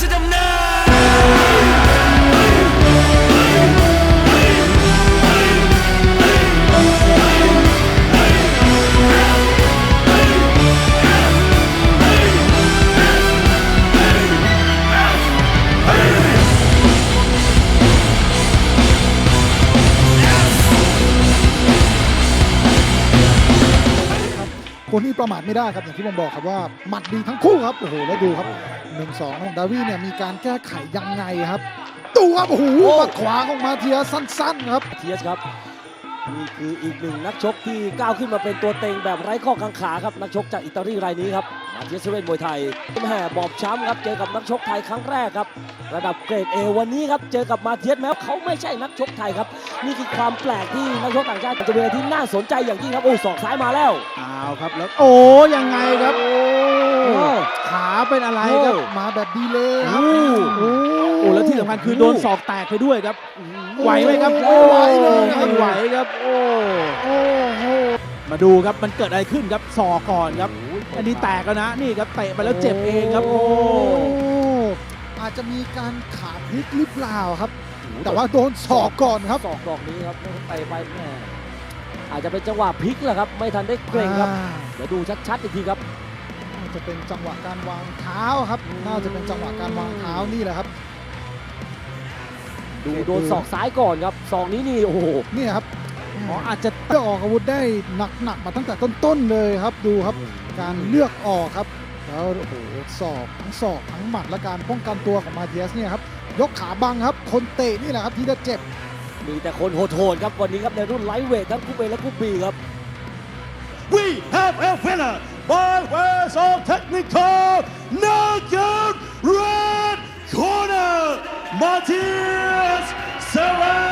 ชดำ คนที่ประมาทไม่ได้ครับอย่างที่ผมบอกครับว่าหมัดดีทั้งคู่ครับโอ้โหแล้วดูครับหนึ่งสองของดาวีเนี่ยมีการแก้ไขยังไงครับดูครับโอ้โหหมัดขวาของมาเทียสั้น ๆ ครับ เทียสครับ นี่คืออีกหนึ่งนักชกที่ก้าวขึ้นมาเป็นตัวเต็งแบบไร้ข้อกังขาครับนักชกจากอิตาลีรายนี้ครับมาเทียสเวนมวยไทยแห่บอบช้ำครับเจอกับนักชกไทยครั้งแรกครับ ระดับเกรดเอวันนี้ครับเจอกับมาเทียสแม้ว่าเขาไม่ใช่นักชกไทยครับ นี่คือความแปลกที่นักชกต่างชาติจะเป็นอะไรที่น่าสนใจอย่างยิ่งครับโอ้ศอกซ้ายมาแล้วอ้าวครับแล้วโอ้ยังไงครับโอ้ขาเป็นอะไรครับมาแบบดีเลยครับโอ้โอ้โอ้แล้วที่สำคัญคือโดนศอกแตกไปด้วยครับ ไหวไหมครับโอ้ไหวเลยนะครับไม่ไหวครับโอ้โอ้โหมาดูครับมันเกิดอะไรขึ้นครับศอกก่อนครับ อันนี้แตกแล้วนะนี่ครับเตะไปแล้วเจ็บเองครับโอ้โอ้อาจจะมีการขาพลิกหรือเปล่าครับ แต่ว่าโดนศอกก่อนครับศอกดอกนี้ครับไปไปแม่อาจจะเป็นจังหวะพลิกแหละครับ ไม่ทันได้เกรงครับอ่าเดี๋ยวดูชัดๆอีกทีครับน่าจะเป็นจังหวะการวางเท้าครับ น่าจะเป็นจังหวะการวางเท้านี่แหละครับ ดูโดนศอกซ้ายก่อนครับศอกนี้นี่โอ้โหเนี่ยครับอ๋ออาจจะเลือกออกอาวุธได้หนักๆมาตั้งแต่ต้นๆเลยครับดูครับ การเลือกออกครับ แล้วโอ้โหศอกทั้งศอกทั้งหมัดและการป้องกันตัวของมาเทียสเนี่ยครับยกขาบังครับ คนเตะนี่แหละครับที่จะเจ็บ มีแต่คนโหดๆครับวันนี้ครับในรุ่นไลท์เวททั้งคู่เอและคู่บีครับ we have a winner by ways of technical knockout red corner, Martin Sarah!